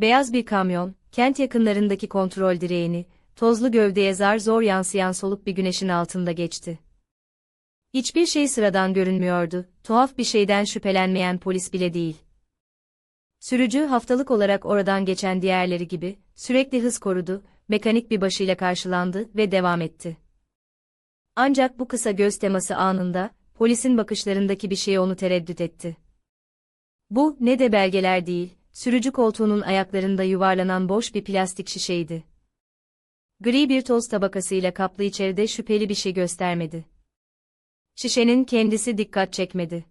Beyaz bir kamyon, kent yakınlarındaki kontrol direğini, tozlu gövdeye zar zor yansıyan soluk bir güneşin altında geçti. Hiçbir şey sıradan görünmüyordu, tuhaf bir şeyden şüphelenmeyen polis bile değil. Sürücü haftalık olarak oradan geçen diğerleri gibi, sürekli hız korudu, mekanik bir başıyla karşılandı ve devam etti. Ancak bu kısa göz teması anında, polisin bakışlarındaki bir şey onu tereddüt etti. Bu, ne de belgeler değil, sürücü koltuğunun ayaklarında yuvarlanan boş bir plastik şişeydi. Gri bir toz tabakasıyla kaplı içeride şüpheli bir şey göstermedi. Şişenin kendisi dikkat çekmedi.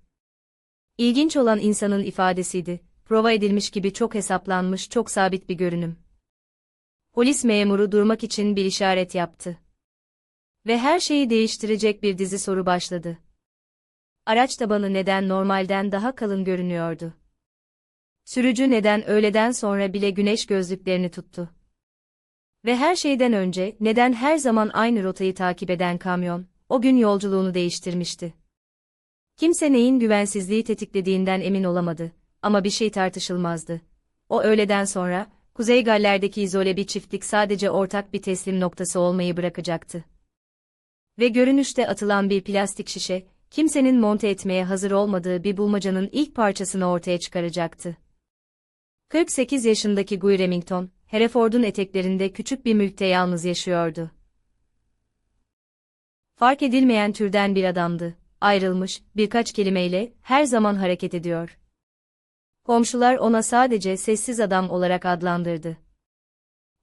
İlginç olan insanın ifadesiydi, prova edilmiş gibi çok hesaplanmış çok sabit bir görünüm. Polis memuru durmak için bir işaret yaptı. Ve her şeyi değiştirecek bir dizi soru başladı. Araç tabanı neden normalden daha kalın görünüyordu? Sürücü neden öğleden sonra bile güneş gözlüklerini tuttu? Ve her şeyden önce neden her zaman aynı rotayı takip eden kamyon, o gün yolculuğunu değiştirmişti? Kimse neyin güvensizliği tetiklediğinden emin olamadı ama bir şey tartışılmazdı. O öğleden sonra, Kuzey Galler'deki izole bir çiftlik sadece ortak bir teslim noktası olmayı bırakacaktı. Ve görünüşte atılan bir plastik şişe, kimsenin monte etmeye hazır olmadığı bir bulmacanın ilk parçasını ortaya çıkaracaktı. 48 yaşındaki Guy Remington, Hereford'un eteklerinde küçük bir mülkte yalnız yaşıyordu. Fark edilmeyen türden bir adamdı, ayrılmış, birkaç kelimeyle, her zaman hareket ediyor. Komşular ona sadece sessiz adam olarak adlandırdı.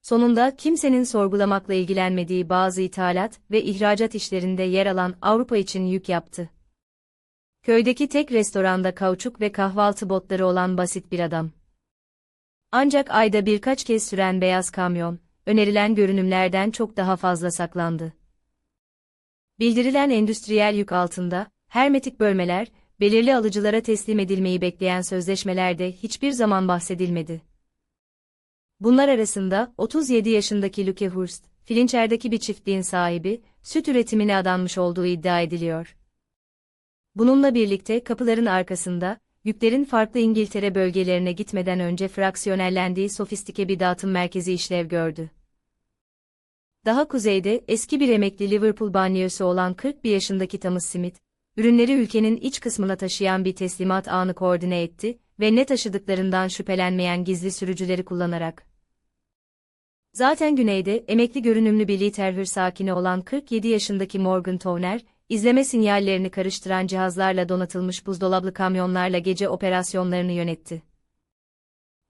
Sonunda kimsenin sorgulamakla ilgilenmediği bazı ithalat ve ihracat işlerinde yer alan Avrupa için yük yaptı. Köydeki tek restoranda kauçuk ve kahvaltı botları olan basit bir adam. Ancak ayda birkaç kez süren beyaz kamyon, önerilen görünümlerden çok daha fazla saklandı. Bildirilen endüstriyel yük altında, hermetik bölmeler, belirli alıcılara teslim edilmeyi bekleyen sözleşmelerde hiçbir zaman bahsedilmedi. Bunlar arasında 37 yaşındaki Luke Hurst, Fincher'daki bir çiftliğin sahibi, süt üretimine adanmış olduğu iddia ediliyor. Bununla birlikte kapıların arkasında, yüklerin farklı İngiltere bölgelerine gitmeden önce fraksiyonellendiği sofistike bir dağıtım merkezi işlev gördü. Daha kuzeyde eski bir emekli Liverpool banyosu olan 41 yaşındaki Thomas Smith, ürünleri ülkenin iç kısmına taşıyan bir teslimat ağını koordine etti ve ne taşıdıklarından şüphelenmeyen gizli sürücüleri kullanarak. Zaten güneyde emekli görünümlü bir Litterhür sakini olan 47 yaşındaki Morgan Towner, izleme sinyallerini karıştıran cihazlarla donatılmış buzdolablı kamyonlarla gece operasyonlarını yönetti.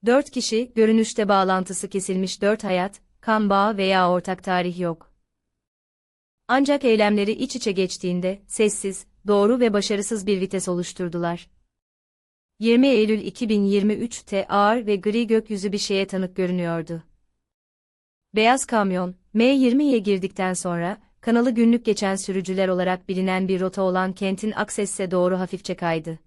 Dört kişi, görünüşte bağlantısı kesilmiş dört hayat, kan bağı veya ortak tarih yok. Ancak eylemleri iç içe geçtiğinde, sessiz, doğru ve başarısız bir vites oluşturdular. 20 Eylül 2023'te ağır ve gri gökyüzü bir şeye tanık görünüyordu. Beyaz kamyon, M20'ye girdikten sonra, kanalı günlük geçen sürücüler olarak bilinen bir rota olan kentin Akses'e doğru hafifçe kaydı.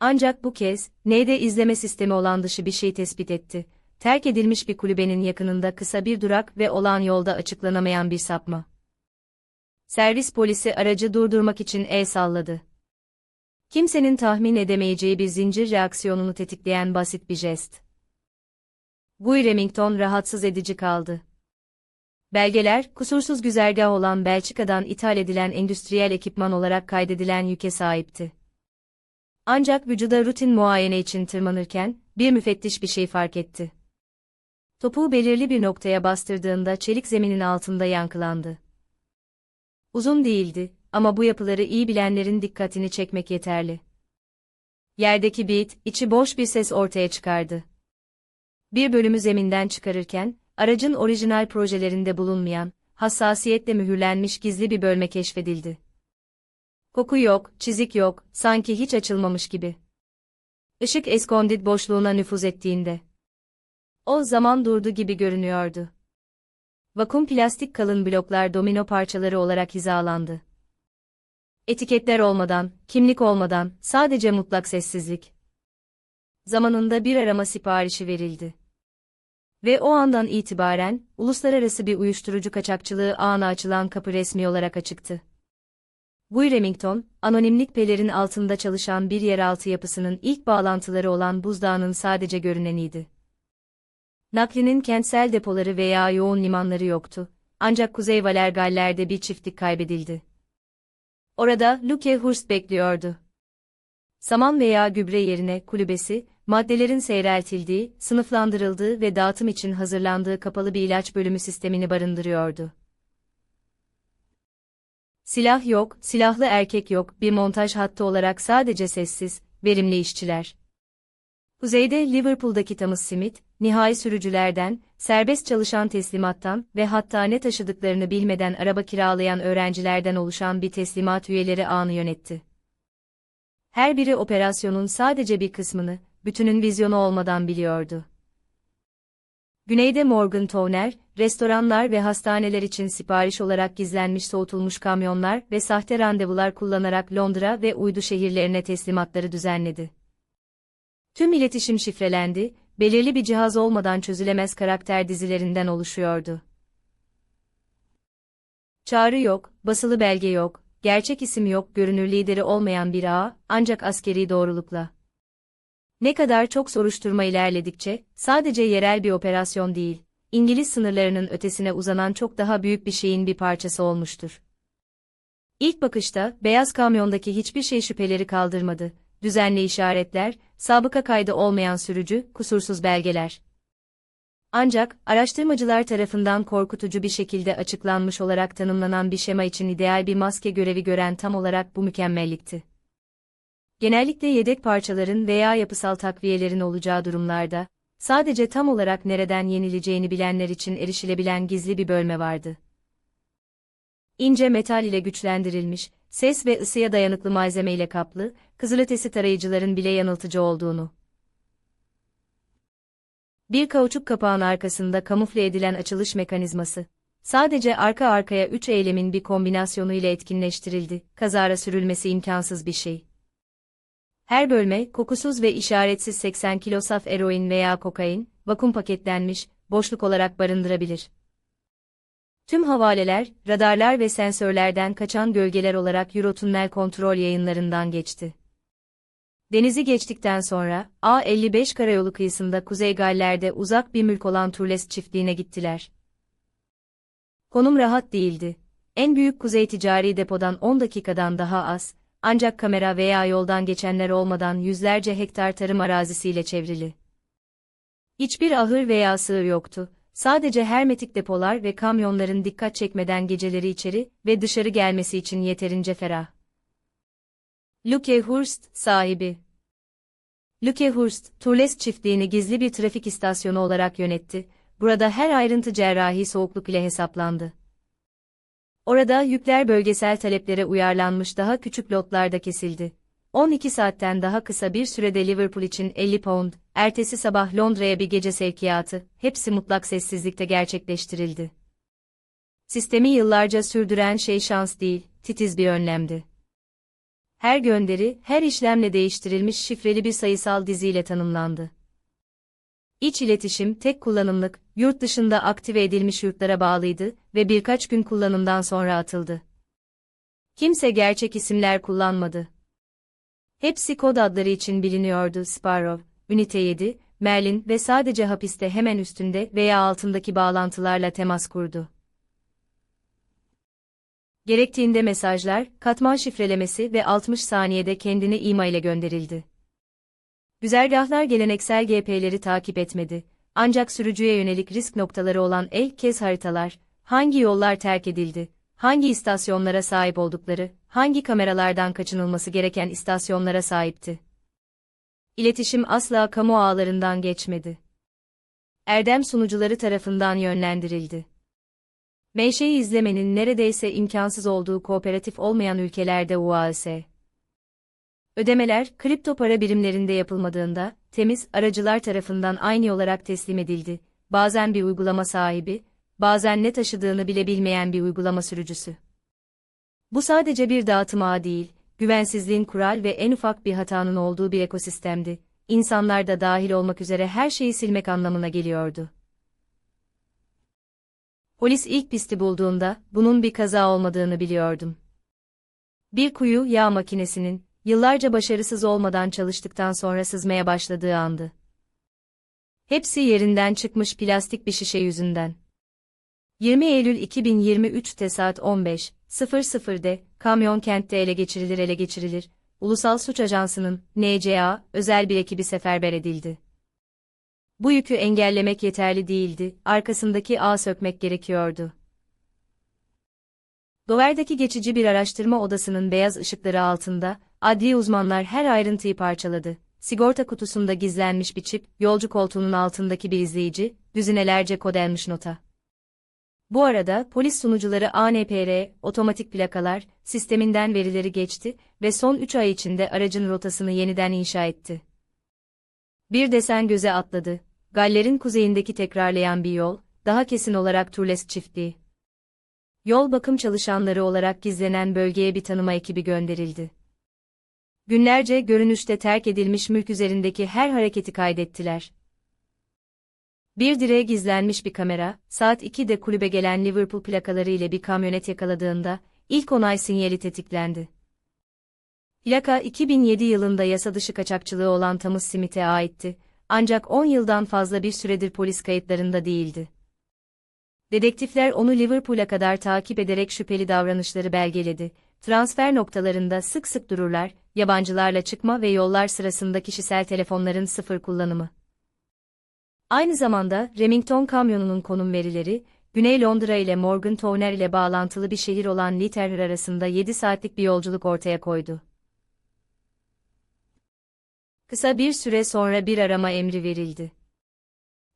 Ancak bu kez, neyde izleme sistemi olan dışı bir şey tespit etti. Terk edilmiş bir kulübenin yakınında kısa bir durak ve olan yolda açıklanamayan bir sapma. Servis polisi aracı durdurmak için el salladı. Kimsenin tahmin edemeyeceği bir zincir reaksiyonunu tetikleyen basit bir jest. Guy Remington rahatsız edici kaldı. Belgeler, kusursuz güzergah olan Belçika'dan ithal edilen endüstriyel ekipman olarak kaydedilen yüke sahipti. Ancak vücuda rutin muayene için tırmanırken, bir müfettiş bir şey fark etti. Topuğu belirli bir noktaya bastırdığında çelik zeminin altında yankılandı. Uzun değildi ama bu yapıları iyi bilenlerin dikkatini çekmek yeterli. Yerdeki beat, içi boş bir ses ortaya çıkardı. Bir bölümü zeminden çıkarırken, aracın orijinal projelerinde bulunmayan, hassasiyetle mühürlenmiş gizli bir bölme keşfedildi. Koku yok, çizik yok, sanki hiç açılmamış gibi. Işık eskondit boşluğuna nüfuz ettiğinde. O zaman durdu gibi görünüyordu. Vakum plastik kalın bloklar domino parçaları olarak hizalandı. Etiketler olmadan, kimlik olmadan, sadece mutlak sessizlik. Zamanında bir arama siparişi verildi. Ve o andan itibaren, uluslararası bir uyuşturucu kaçakçılığı ağına açılan kapı resmi olarak açıktı. Guy Remington, anonimlik pelerin altında çalışan bir yeraltı yapısının ilk bağlantıları olan buzdağının sadece görüneniydi. Naklinin kentsel depoları veya yoğun limanları yoktu. Ancak Kuzey Valergaller'de bir çiftlik kaybedildi. Orada Luke Hurst bekliyordu. Saman veya gübre yerine kulübesi, maddelerin seyreltildiği, sınıflandırıldığı ve dağıtım için hazırlandığı kapalı bir ilaç bölümü sistemini barındırıyordu. Silah yok, silahlı erkek yok, bir montaj hattı olarak sadece sessiz, verimli işçiler. Kuzeyde Liverpool'daki Thomas Smith, nihai sürücülerden, serbest çalışan teslimattan ve hatta ne taşıdıklarını bilmeden araba kiralayan öğrencilerden oluşan bir teslimat üyeleri ağını yönetti. Her biri operasyonun sadece bir kısmını, bütünün vizyonu olmadan biliyordu. Güneyde Morgan Toner, restoranlar ve hastaneler için sipariş olarak gizlenmiş soğutulmuş kamyonlar ve sahte randevular kullanarak Londra ve uydu şehirlerine teslimatları düzenledi. Tüm iletişim şifrelendi, belirli bir cihaz olmadan çözülemez karakter dizilerinden oluşuyordu. Çağrı yok, basılı belge yok, gerçek isim yok, görünür lideri olmayan bir ağ, ancak askeri doğrulukla. Ne kadar çok soruşturma ilerledikçe, sadece yerel bir operasyon değil, İngiliz sınırlarının ötesine uzanan çok daha büyük bir şeyin bir parçası olmuştur. İlk bakışta, beyaz kamyondaki hiçbir şey şüpheleri kaldırmadı. Düzenli işaretler, sabıka kaydı olmayan sürücü, kusursuz belgeler. Ancak, araştırmacılar tarafından korkutucu bir şekilde açıklanmış olarak tanımlanan bir şema için ideal bir maske görevi gören tam olarak bu mükemmellikti. Genellikle yedek parçaların veya yapısal takviyelerin olacağı durumlarda, sadece tam olarak nereden yenileceğini bilenler için erişilebilen gizli bir bölme vardı. İnce metal ile güçlendirilmiş, ses ve ısıya dayanıklı malzeme ile kaplı, kızılötesi tarayıcıların bile yanıltıcı olduğunu. Bir kauçuk kapağın arkasında kamufle edilen açılış mekanizması. Sadece arka arkaya üç eylemin bir kombinasyonu ile etkinleştirildi, kazara sürülmesi imkansız bir şey. Her bölme, kokusuz ve işaretsiz 80 kilo saf eroin veya kokain, vakum paketlenmiş, boşluk olarak barındırabilir. Tüm havaleler, radarlar ve sensörlerden kaçan gölgeler olarak Eurotunnel kontrol yayınlarından geçti. Denizi geçtikten sonra, A55 karayolu kıyısında Kuzey Galler'de uzak bir mülk olan Turles çiftliğine gittiler. Konum rahat değildi. En büyük kuzey ticari depodan 10 dakikadan daha az, ancak kamera veya yoldan geçenler olmadan yüzlerce hektar tarım arazisiyle çevrili. Hiçbir ahır veya sığır yoktu, sadece hermetik depolar ve kamyonların dikkat çekmeden geceleri içeri ve dışarı gelmesi için yeterince ferah. Luke Hurst, sahibi. Luke Hurst, Turles çiftliğini gizli bir trafik istasyonu olarak yönetti, burada her ayrıntı cerrahi soğukluk ile hesaplandı. Orada yükler bölgesel taleplere uyarlanmış daha küçük lotlarda kesildi. 12 saatten daha kısa bir sürede Liverpool için 50 pound, ertesi sabah Londra'ya bir gece sevkiyatı, hepsi mutlak sessizlikte gerçekleştirildi. Sistemi yıllarca sürdüren şey şans değil, titiz bir önlemdi. Her gönderi, her işlemle değiştirilmiş şifreli bir sayısal diziyle tanımlandı. İç iletişim tek kullanımlık, yurt dışında aktive edilmiş yurtlara bağlıydı ve birkaç gün kullanımdan sonra atıldı. Kimse gerçek isimler kullanmadı. Hepsi kod adları için biliniyordu Sparrow, Ünite 7, Merlin ve sadece hapiste hemen üstünde veya altındaki bağlantılarla temas kurdu. Gerektiğinde mesajlar, katman şifrelemesi ve 60 saniyede kendine ima ile gönderildi. Güzergahlar geleneksel GP'leri takip etmedi. Ancak sürücüye yönelik risk noktaları olan ilk kez haritalar, hangi yollar terk edildi, hangi istasyonlara sahip oldukları, hangi kameralardan kaçınılması gereken istasyonlara sahipti. İletişim asla kamu ağlarından geçmedi. Erdem sunucuları tarafından yönlendirildi. Menşeyi izlemenin neredeyse imkansız olduğu kooperatif olmayan ülkelerde UAS. Ödemeler, kripto para birimlerinde yapılmadığında, temiz aracılar tarafından aynı olarak teslim edildi. Bazen bir uygulama sahibi, bazen ne taşıdığını bile bilmeyen bir uygulama sürücüsü. Bu sadece bir dağıtım ağı değil, güvensizliğin kural ve en ufak bir hatanın olduğu bir ekosistemdi. İnsanlar da dahil olmak üzere her şeyi silmek anlamına geliyordu. Polis ilk pisti bulduğunda, bunun bir kaza olmadığını biliyordum. Bir kuyu yağ makinesinin, yıllarca başarısız olmadan çalıştıktan sonra sızmaya başladığı andı. Hepsi yerinden çıkmış plastik bir şişe yüzünden. 20 Eylül 2023'te saat 15.00'de kamyon kentte ele geçirilir ele geçirilir. Ulusal Suç Ajansı'nın NCA özel bir ekibi seferber edildi. Bu yükü engellemek yeterli değildi, arkasındaki ağ sökmek gerekiyordu. Dover'deki geçici bir araştırma odasının beyaz ışıkları altında, adli uzmanlar her ayrıntıyı parçaladı. Sigorta kutusunda gizlenmiş bir çip, yolcu koltuğunun altındaki bir izleyici, düzinelerce kodelmiş nota. Bu arada polis sunucuları ANPR, otomatik plakalar, sisteminden verileri geçti ve son 3 ay içinde aracın rotasını yeniden inşa etti. Bir desen göze atladı. Galler'in kuzeyindeki tekrarlayan bir yol, daha kesin olarak Turles çiftliği. Yol bakım çalışanları olarak gizlenen bölgeye bir tanıma ekibi gönderildi. Günlerce görünüşte terk edilmiş mülk üzerindeki her hareketi kaydettiler. Bir direğe gizlenmiş bir kamera, saat 2'de kulübe gelen Liverpool plakaları ile bir kamyonet yakaladığında, ilk onay sinyali tetiklendi. Plaka 2007 yılında yasa dışı kaçakçılığı olan Thomas Smith'e aitti, ancak 10 yıldan fazla bir süredir polis kayıtlarında değildi. Dedektifler onu Liverpool'a kadar takip ederek şüpheli davranışları belgeledi. Transfer noktalarında sık sık dururlar, yabancılarla çıkma ve yollar sırasında kişisel telefonların sıfır kullanımı. Aynı zamanda Remington kamyonunun konum verileri, Güney Londra ile Morgantown ile bağlantılı bir şehir olan Litterer arasında 7 saatlik bir yolculuk ortaya koydu. Kısa bir süre sonra bir arama emri verildi.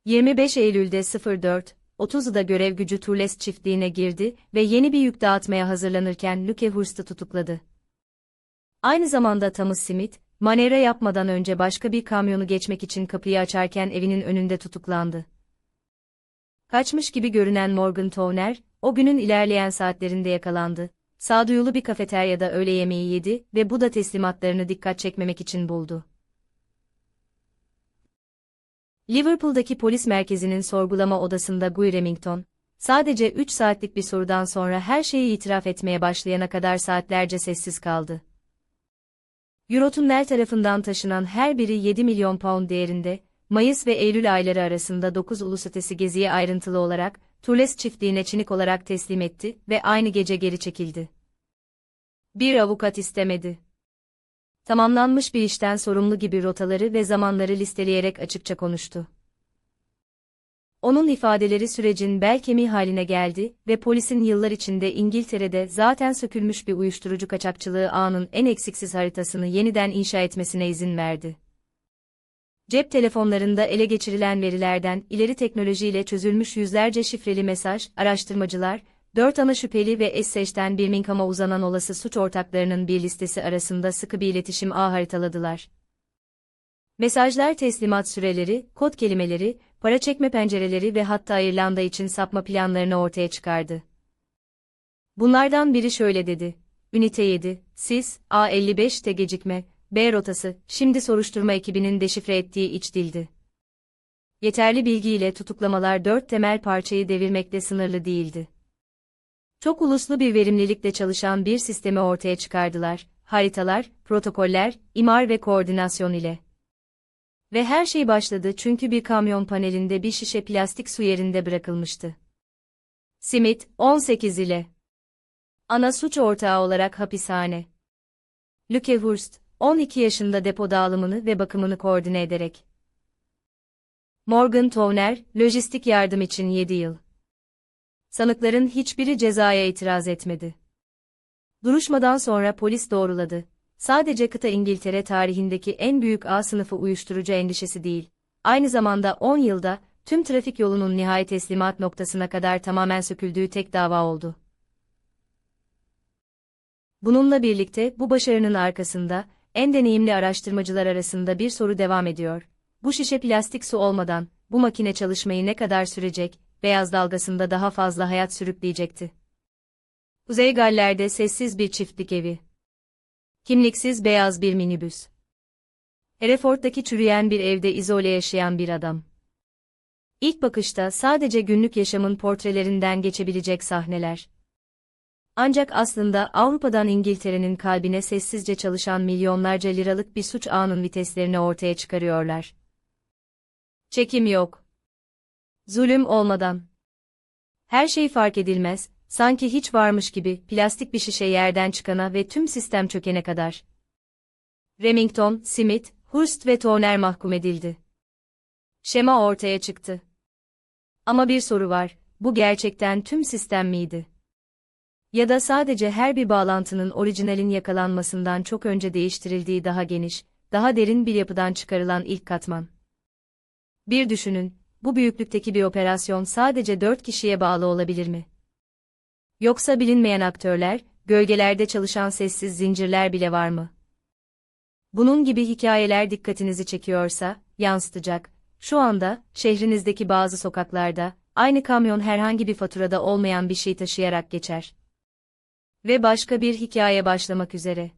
25 Eylül'de 04, 30'da görev gücü Turles çiftliğine girdi ve yeni bir yük dağıtmaya hazırlanırken Luke Hurst'ı tutukladı. Aynı zamanda Thomas Smith, manevra yapmadan önce başka bir kamyonu geçmek için kapıyı açarken evinin önünde tutuklandı. Kaçmış gibi görünen Morgan Towner, o günün ilerleyen saatlerinde yakalandı. Sağduyulu bir kafeteryada öğle yemeği yedi ve bu da teslimatlarını dikkat çekmemek için buldu. Liverpool'daki polis merkezinin sorgulama odasında Guy Remington, sadece 3 saatlik bir sorudan sonra her şeyi itiraf etmeye başlayana kadar saatlerce sessiz kaldı. Eurotunnel tarafından taşınan her biri 7 milyon pound değerinde, Mayıs ve Eylül ayları arasında 9 ulus geziye ayrıntılı olarak, Turles çiftliğine çinik olarak teslim etti ve aynı gece geri çekildi. Bir avukat istemedi. Tamamlanmış bir işten sorumlu gibi rotaları ve zamanları listeleyerek açıkça konuştu. Onun ifadeleri sürecin bel kemiği haline geldi ve polisin yıllar içinde İngiltere'de zaten sökülmüş bir uyuşturucu kaçakçılığı ağının en eksiksiz haritasını yeniden inşa etmesine izin verdi. Cep telefonlarında ele geçirilen verilerden ileri teknolojiyle çözülmüş yüzlerce şifreli mesaj, araştırmacılar, dört ana şüpheli ve Essex'ten Birmingham'a uzanan olası suç ortaklarının bir listesi arasında sıkı bir iletişim ağ haritaladılar. Mesajlar teslimat süreleri, kod kelimeleri, para çekme pencereleri ve hatta İrlanda için sapma planlarını ortaya çıkardı. Bunlardan biri şöyle dedi. Ünite 7, siz, A55'te gecikme, B rotası, şimdi soruşturma ekibinin deşifre ettiği iç dildi. Yeterli bilgiyle tutuklamalar dört temel parçayı devirmekle sınırlı değildi. Çok uluslu bir verimlilikle çalışan bir sistemi ortaya çıkardılar, haritalar, protokoller, imar ve koordinasyon ile. Ve her şey başladı çünkü bir kamyon panelinde bir şişe plastik su yerinde bırakılmıştı. Smith, 18 ile. Ana suç ortağı olarak hapishane. Luke Hurst, 12 yaşında depo dağılımını ve bakımını koordine ederek. Morgan Towner, lojistik yardım için 7 yıl. Sanıkların hiçbiri cezaya itiraz etmedi. Duruşmadan sonra polis doğruladı sadece kıta İngiltere tarihindeki en büyük A sınıfı uyuşturucu endişesi değil, aynı zamanda 10 yılda tüm trafik yolunun nihai teslimat noktasına kadar tamamen söküldüğü tek dava oldu. Bununla birlikte bu başarının arkasında en deneyimli araştırmacılar arasında bir soru devam ediyor. Bu şişe plastik su olmadan bu makine çalışmayı ne kadar sürecek, beyaz dalgasında daha fazla hayat sürükleyecekti. Kuzey Galler'de sessiz bir çiftlik evi. Kimliksiz beyaz bir minibüs. Hereford'daki çürüyen bir evde izole yaşayan bir adam. İlk bakışta sadece günlük yaşamın portrelerinden geçebilecek sahneler. Ancak aslında Avrupa'dan İngiltere'nin kalbine sessizce çalışan milyonlarca liralık bir suç ağının viteslerini ortaya çıkarıyorlar. Çekim yok. Zulüm olmadan. Her şey fark edilmez, sanki hiç varmış gibi plastik bir şişe yerden çıkana ve tüm sistem çökene kadar. Remington, Smith, Hurst ve Turner mahkum edildi. Şema ortaya çıktı. Ama bir soru var, bu gerçekten tüm sistem miydi? Ya da sadece her bir bağlantının orijinalin yakalanmasından çok önce değiştirildiği daha geniş, daha derin bir yapıdan çıkarılan ilk katman. Bir düşünün, bu büyüklükteki bir operasyon sadece dört kişiye bağlı olabilir mi? Yoksa bilinmeyen aktörler, gölgelerde çalışan sessiz zincirler bile var mı? Bunun gibi hikayeler dikkatinizi çekiyorsa, yansıtacak. Şu anda, şehrinizdeki bazı sokaklarda, aynı kamyon herhangi bir faturada olmayan bir şey taşıyarak geçer. Ve başka bir hikaye başlamak üzere.